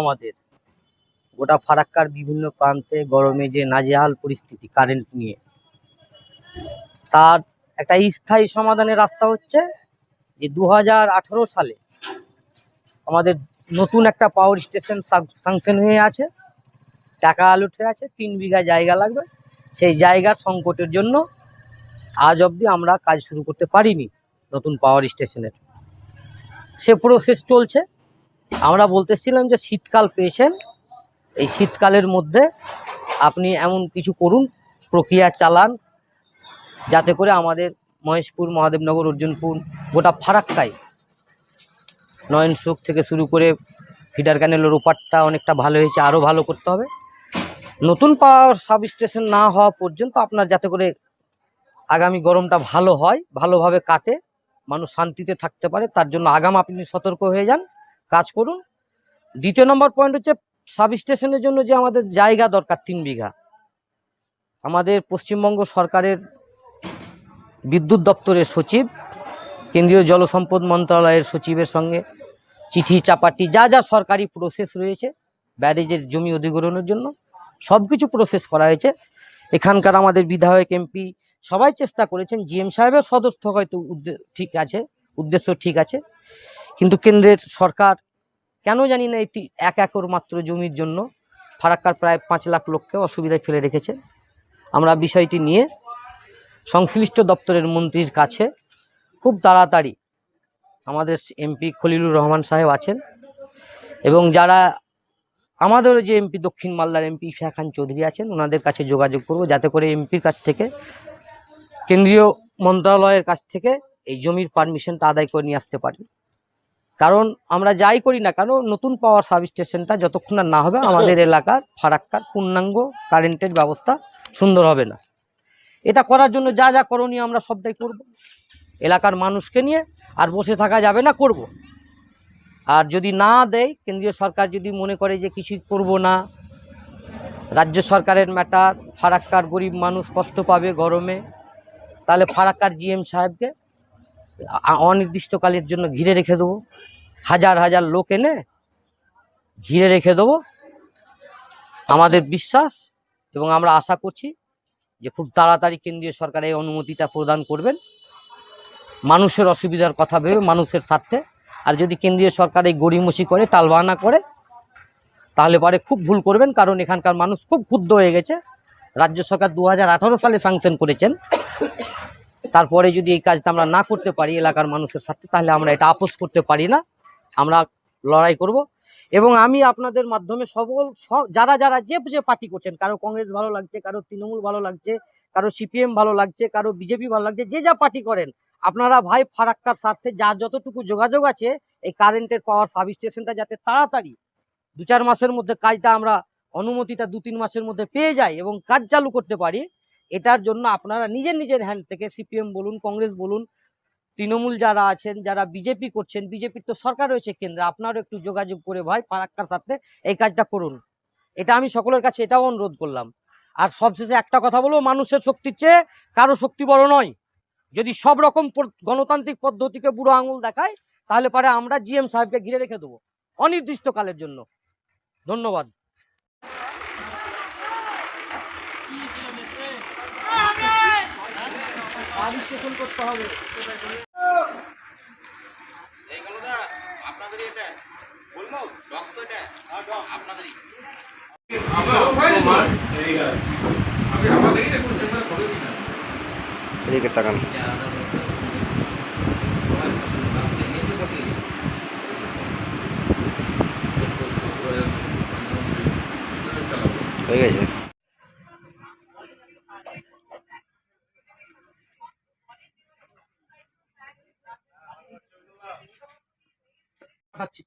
আমাদের। গোটা ফারাক্কার বিভিন্ন প্রান্তে গরমে যে নাজেহাল পরিস্থিতি কারেন্ট নিয়ে। তার একটা স্থায়ী সমাধানের রাস্তা হচ্ছে যে দু হাজার আঠারো সালে আমাদের নতুন একটা পাওয়ার স্টেশন সাংশন হয়ে আছে। টাকা হয়ে আছে, তিন বিঘা জায়গা লাগবে। সেই জায়গার সংকটের জন্য আজ অবধি আমরা কাজ শুরু করতে পারিনি নতুন পাওয়ার স্টেশনের সে প্রসেস চলছে। আমরা বলতেছিলাম যে শীতকাল পেয়েছেন, এই শীতকালের মধ্যে আপনি এমন কিছু করুন, প্রক্রিয়া চালান, যাতে করে আমাদের মহেশপুর, মহাদেবনগর, অর্জুনপুর গোটা ফারাক্কায় নয়নসুখ থেকে শুরু করে ফিডার ক্যানেলের ওপারটা অনেকটা ভালো হয়েছে, আরও ভালো করতে হবে। নতুন পাওয়ার সাব স্টেশন না হওয়া পর্যন্ত আপনার যাতে করে আগামী গরমটা ভালো হয়, ভালোভাবে কাটে, মানুষ শান্তিতে থাকতে পারে, তার জন্য আগাম আপনি সতর্ক হয়ে যান। কাজ করুন। দ্বিতীয় নম্বর পয়েন্ট হচ্ছে সাব স্টেশনের জন্য যে আমাদের জায়গা দরকার, তিন বিঘা। আমাদের পশ্চিমবঙ্গ সরকারের বিদ্যুৎ দপ্তরের সচিব, কেন্দ্রীয় জলসম্পদ মন্ত্রণালয়ের সচিবের সঙ্গে চিঠি, চাপাটি, যা যা সরকারি প্রসেস রয়েছে, ব্যারেজের জমি অধিগ্রহণের জন্য সব কিছু প্রসেস করা হয়েছে। এখানকার আমাদের বিধায়ক এমপি সবাই চেষ্টা করেছেন জিএম সাহেবের সদস্য হয়তো ঠিক আছে, উদ্দেশ্য ঠিক আছে। কিন্তু কেন্দ্রের সরকার কেন জানি না এটি এক একর মাত্র জমির জন্য ফারাক্কার প্রায় পাঁচ লাখ লোককে অসুবিধায় ফেলে রেখেছে। আমরা বিষয়টি নিয়ে সংশ্লিষ্ট দপ্তরের মন্ত্রীর কাছে খুব তাড়াতাড়ি আমাদের এমপি খলিলুর রহমান সাহেব আছেন এবং যারা আমাদের যে এমপি দক্ষিণ মালদার এমপি ইফা খান চৌধুরী আছেন, ওনাদের কাছে যোগাযোগ করব যাতে করে এমপির কাছ থেকে, কেন্দ্রীয় মন্ত্রণালয়ের কাছ থেকে এই জমির পারমিশনটা আদায় করে নিয়ে আসতে পারি। কারণ আমরা যাই করি না কেন, নতুন পাওয়ার সাব স্টেশনটা যতক্ষণ না না হবে, আমাদের এলাকার ফারাক্কার পূর্ণাঙ্গ কারেন্টের ব্যবস্থা সুন্দর হবে না। এটা করার জন্য যা যা করণীয় আমরা সবটাই করব। এলাকার মানুষকে নিয়ে আর বসে থাকা যাবে না, করব। আর যদি না দেয়, কেন্দ্রীয় সরকার যদি মনে করে যে কিছুই করব না, রাজ্য সরকারের ম্যাটার ফারাক্কার গরিব মানুষ কষ্ট পাবে গরমে, তাহলে ফারাক্কার জিএম সাহেবকে অনির্দিষ্টকালের জন্য ঘিরে রেখে দেবো। হাজার হাজার লোক এনে ঘিরে রেখে দেবো। আমাদের বিশ্বাস এবং আমরা আশা করছি যে খুব তাড়াতাড়ি কেন্দ্রীয় সরকার এই অনুমতিটা প্রদান করবেন। মানুষের অসুবিধার কথা ভেবে, মানুষের স্বার্থে। আর যদি কেন্দ্রীয় সরকার এই গড়িমসি করে, টালবাহানা করে, তাহলে পরে খুব ভুল করবেন, কারণ এখানকার মানুষ খুব ক্ষুব্ধ হয়ে গেছে। রাজ্য সরকার দু হাজার আঠারো সালে স্যাংশন করেছেন। তারপরে যদি এই কাজটা আমরা না করতে পারি এলাকার মানুষের সাথে তাহলে আমরা এটা আপোষ করতে পারি না। আমরা লড়াই করব। এবং আমি আপনাদের মাধ্যমে সকল যারা যারা যে যে পার্টি করছেন, কারও কংগ্রেস ভালো লাগছে, কারও তৃণমূল ভালো লাগছে, কারও সিপিএম ভালো লাগছে, কারও বিজেপি ভালো লাগছে, যে, যা পার্টি করেন, আপনারা ভাই ফারাক্কার স্বার্থে যা যতটুকু যোগাযোগ আছে, এই কারেন্টের পাওয়ার সাব স্টেশনটা যাতে তাড়াতাড়ি দু চার মাসের মধ্যে কাজটা আমরা অনুমতিটা দু তিন মাসের মধ্যে পেয়ে যাই এবং কাজ চালু করতে পারি এটার জন্য আপনারা নিজের নিজের হ্যান্ড থেকে সিপিএম বলুন কংগ্রেস বলুন, তৃণমূল যারা আছেন, যারা বিজেপি করছেন বিজেপির তো সরকার রয়েছে কেন্দ্রে, আপনারও একটু যোগাযোগ করে ভাই ফারাক্কার সাথে এই কাজটা করুন। এটা আমি সকলের কাছে এটাও অনুরোধ করলাম। আর সবশেষে একটা কথা বলব, মানুষের শক্তির চেয়ে কারও শক্তি বড় নয়। যদি সব রকম গণতান্ত্রিক পদ্ধতিকে বুড়ো আঙুল দেখায়, তাহলে পরে আমরা জিএম সাহেবকে ঘিরে রেখে দেবো, অনির্দিষ্টকালের জন্য। ধন্যবাদ। করতে হবে। এটা বলব রক্ত এটা এদিকে তাকান। হয়ে গেছে। পাঠাচ্ছি